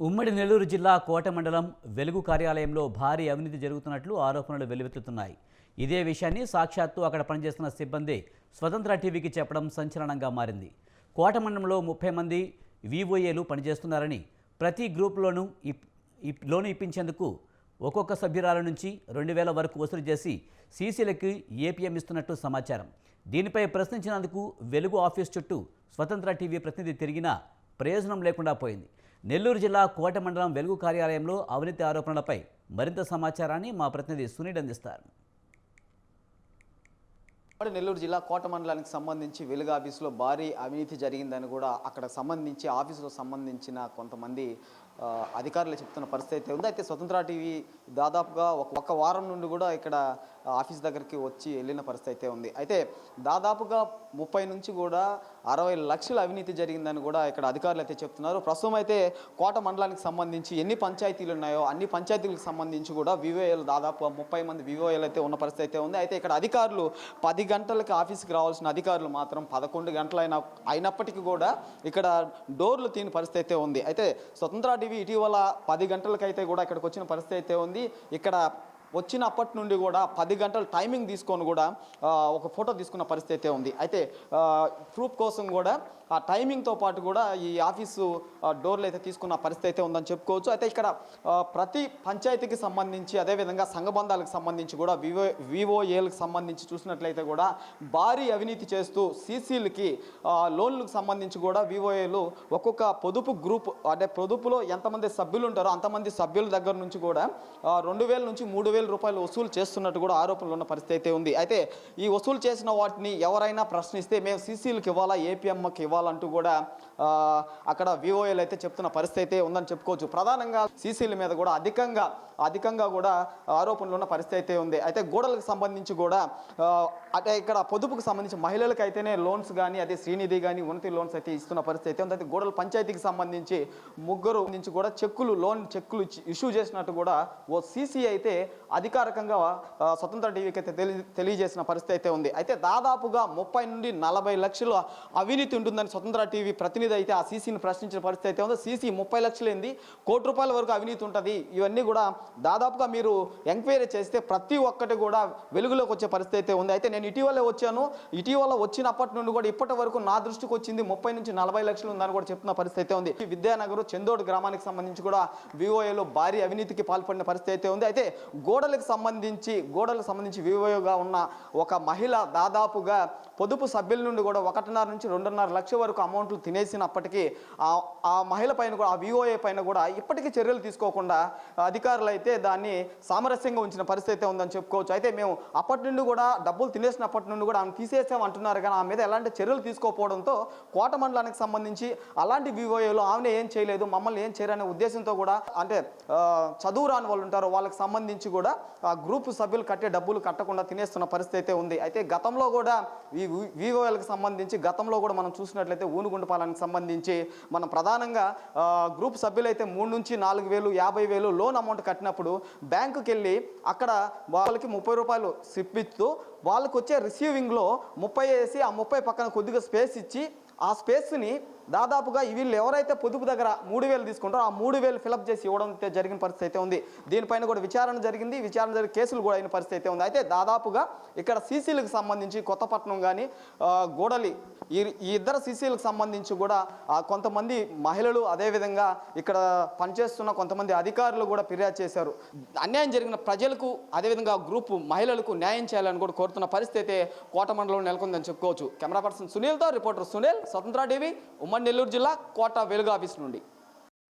ఉమ్మడి నెల్లూరు జిల్లా కోట మండలం వెలుగు కార్యాలయంలో భారీ అవినీతి జరుగుతున్నట్లు ఆరోపణలు వెల్లువెత్తుతున్నాయి. ఇదే విషయాన్ని సాక్షాత్తు అక్కడ పనిచేస్తున్న సిబ్బంది స్వతంత్ర టీవీకి చెప్పడం సంచలనంగా మారింది. కోట మండలంలో ముప్పై మంది వివోఏలు పనిచేస్తున్నారని ప్రతి గ్రూప్లోనూ ఇప్ ఇప్ లోను ఇప్పించేందుకు ఒక్కొక్క సభ్యురాల నుంచి రెండు వేల వరకు వసూలు చేసి సీసీలకి ఏపీఎం ఇస్తున్నట్టు సమాచారం. దీనిపై ప్రశ్నించినందుకు వెలుగు ఆఫీస్ చుట్టూ స్వతంత్ర టీవీ ప్రతినిధి తిరిగినా ప్రయోజనం లేకుండా పోయింది. నెల్లూరు జిల్లా కోట మండలం వెలుగు కార్యాలయంలో అవినీతి ఆరోపణలపై మరింత సమాచారాన్ని మా ప్రతినిధి సునీల్ అందిస్తారు. నెల్లూరు జిల్లా కోట మండలానికి సంబంధించి వెలుగు ఆఫీసులో భారీ అవినీతి జరిగిందని కూడా అక్కడ సంబంధించి ఆఫీసులో సంబంధించిన కొంతమంది అధికారులు చెప్తున్న పరిస్థితి అయితే ఉంది. అయితే స్వతంత్ర టీవీ దాదాపుగా ఒక ఒక వారం నుండి కూడా ఇక్కడ ఆఫీస్ దగ్గరికి వచ్చి వెళ్ళిన పరిస్థితి అయితే ఉంది. అయితే దాదాపుగా ముప్పై నుంచి కూడా అరవై లక్షల అవినీతి జరిగిందని కూడా ఇక్కడ అధికారులు అయితే చెప్తున్నారు. ప్రస్తుతం అయితే కోట మండలానికి సంబంధించి ఎన్ని పంచాయతీలు ఉన్నాయో అన్ని పంచాయతీలకు సంబంధించి కూడా వివోఏలు దాదాపు ముప్పై మంది వివోఏలు అయితే ఉన్న పరిస్థితి అయితే ఉంది. అయితే ఇక్కడ అధికారులు పది గంటలకి ఆఫీస్కి రావాల్సిన అధికారులు మాత్రం పదకొండు గంటలైన అయినప్పటికీ కూడా ఇక్కడ డోర్లు తీని పరిస్థితి అయితే ఉంది. అయితే స్వతంత్ర టీవీ ఇటీవల పది గంటలకైతే కూడా ఇక్కడికి వచ్చిన పరిస్థితి అయితే ఉంది. ఇక్కడ వచ్చినప్పటి నుండి కూడా పది గంటలు టైమింగ్ తీసుకొని కూడా ఒక ఫోటో తీసుకున్న పరిస్థితి అయితే ఉంది. అయితే ప్రూఫ్ కోసం కూడా ఆ టైమింగ్తో పాటు కూడా ఈ ఆఫీసు డోర్లు అయితే తీసుకున్న పరిస్థితి అయితే ఉందని చెప్పుకోవచ్చు. అయితే ఇక్కడ ప్రతి పంచాయతీకి సంబంధించి అదేవిధంగా సంఘబంధాలకు సంబంధించి కూడా వివో వివోఏలకు సంబంధించి చూసినట్లయితే కూడా భారీ అవినీతి చేస్తూ సీసీలకి లోన్లకు సంబంధించి కూడా వివోఏలు ఒక్కొక్క పొదుపు గ్రూప్ అంటే పొదుపులో ఎంతమంది సభ్యులు ఉంటారో అంతమంది సభ్యుల దగ్గర నుంచి కూడా రెండు వేల నుంచి మూడు వేల రూపాయలు వసూలు చేస్తున్నట్టు కూడా ఆరోపణలు ఉన్న పరిస్థితి అయితే ఉంది. అయితే ఈ వసూలు చేసిన వాటిని ఎవరైనా ప్రశ్నిస్తే మేము సీసీలకు ఇవ్వాలా ఏపీఎంకి ఇవ్వాలంటూ కూడా అక్కడ వివోఏలు అయితే చెప్తున్న పరిస్థితి అయితే ఉందని చెప్పుకోవచ్చు. ప్రధానంగా సీసీల మీద కూడా అధికంగా అధికంగా కూడా ఆరోపణలు ఉన్న పరిస్థితి అయితే ఉంది. అయితే గోడలకు సంబంధించి కూడా అంటే ఇక్కడ పొదుపుకు సంబంధించి మహిళలకు అయితేనే లోన్స్ కానీ అదే శ్రీనిధి కానీ ఉన్నతి లోన్స్ అయితే ఇస్తున్న పరిస్థితి అయితే ఉంది. అయితే గోడల పంచాయతీకి సంబంధించి ముగ్గురు నుంచి కూడా చెక్కులు లోన్ చెక్కులు ఇష్యూ చేసినట్టు కూడా ఓ సీసీ అయితే అధికారికంగా స్వతంత్ర టీవీకి అయితే తెలి తెలియజేసిన పరిస్థితి అయితే ఉంది. అయితే దాదాపుగా ముప్పై నుండి నలభై లక్షలు అవినీతి ఉంటుందని స్వతంత్ర టీవీ ప్రతినిధి అయితే ఆ సీసీని ప్రశ్నించిన పరిస్థితి అయితే ఉంది సీసీ ముప్పై లక్షలేంది కోటి రూపాయల వరకు అవినీతి ఉంటుంది. ఇవన్నీ కూడా దాదాపుగా మీరు ఎంక్వైరీ చేస్తే ప్రతి ఒక్కటి కూడా వెలుగులోకి వచ్చే పరిస్థితి అయితే ఉంది. అయితే నేను ఇటీవలే వచ్చాను. ఇటీవల వచ్చినప్పటి నుండి కూడా ఇప్పటి వరకు నా దృష్టికి వచ్చింది ముప్పై నుంచి నలభై లక్షలు ఉందని కూడా చెప్తున్న పరిస్థితి అయితే ఉంది. విద్యానగర్ చందోడ్ గ్రామానికి సంబంధించి కూడా వివోఏలో భారీ అవినీతికి పాల్పడిన పరిస్థితి అయితే ఉంది. అయితే గోడలకు సంబంధించి గోడలకు సంబంధించి వివోగా ఉన్న ఒక మహిళ దాదాపుగా పొదుపు సభ్యుల నుండి కూడా ఒకటిన్నర నుంచి రెండున్నర లక్షలు వచ్చే వరకు అమౌంట్లు తినేసినప్పటికీ ఆ మహిళ పైన కూడా ఆ వివోఏ పైన కూడా ఇప్పటికీ చర్యలు తీసుకోకుండా అధికారులు అయితే దాన్ని సామరస్యంగా ఉంచిన పరిస్థితి ఉందని చెప్పుకోవచ్చు. అయితే మేము అప్పటి నుండి కూడా డబ్బులు తినేసినప్పటి నుండి కూడా ఆమె తీసేసాం అంటున్నారు. కానీ ఆమె మీద ఎలాంటి చర్యలు తీసుకోకపోవడంతో కోట మండలానికి సంబంధించి అలాంటి వివోఏలు ఆమెను ఏం చేయలేదు మమ్మల్ని ఏం చేయరనే ఉద్దేశంతో కూడా అంటే చదువు రాని వాళ్ళు ఉంటారు. వాళ్ళకి సంబంధించి కూడా ఆ గ్రూప్ సభ్యులు కట్టే డబ్బులు కట్టకుండా తినేస్తున్న పరిస్థితి అయితే ఉంది. అయితే గతంలో కూడా ఈ వివోఎల్కి సంబంధించి గతంలో కూడా మనం చూసినట్లయితే ఊనుగుండపాలనికి సంబంధించి మనం ప్రధానంగా గ్రూప్ సభ్యులైతే మూడు నుంచి నాలుగు వేలు యాభై వేలు లోన్ అమౌంట్ కట్టినప్పుడు బ్యాంకుకి వెళ్ళి అక్కడ వాళ్ళకి ముప్పై రూపాయలు సిప్ ఇస్తూ వాళ్ళకు వచ్చే రిసీవింగ్లో ముప్పై వేసి ఆ ముప్పై పక్కన కొద్దిగా స్పేస్ ఇచ్చి ఆ స్పేస్ని దాదాపుగా వీళ్ళు ఎవరైతే పొదుపు దగ్గర మూడు వేలు తీసుకుంటారో ఆ మూడు వేలు ఫిలప్ చేసి ఇవ్వడం అయితే జరిగిన పరిస్థితి అయితే ఉంది. దీనిపైన కూడా విచారణ జరిగింది. విచారణ జరిగిన కేసులు కూడా అయిన పరిస్థితి అయితే ఉంది. అయితే దాదాపుగా ఇక్కడ సీసీలకు సంబంధించి కొత్తపట్నం కానీ గోడలి ఈ ఈ ఇద్దరు సీసీలకు సంబంధించి కూడా కొంతమంది మహిళలు అదేవిధంగా ఇక్కడ పనిచేస్తున్న కొంతమంది అధికారులు కూడా ఫిర్యాదు చేశారు. అన్యాయం జరిగిన ప్రజలకు అదేవిధంగా గ్రూప్ మహిళలకు న్యాయం చేయాలని కూడా కోరుతున్న పరిస్థితి కోట మండలంలో నెలకొందని చెప్పుకోవచ్చు. కెమెరా పర్సన్ సునీల్తో రిపోర్టర్ సునీల్ స్వతంత్ర టీవీ మన్నెల్లూరు నెల్లూరు జిల్లా కోట వెలుగు ఆఫీస్ నుండి.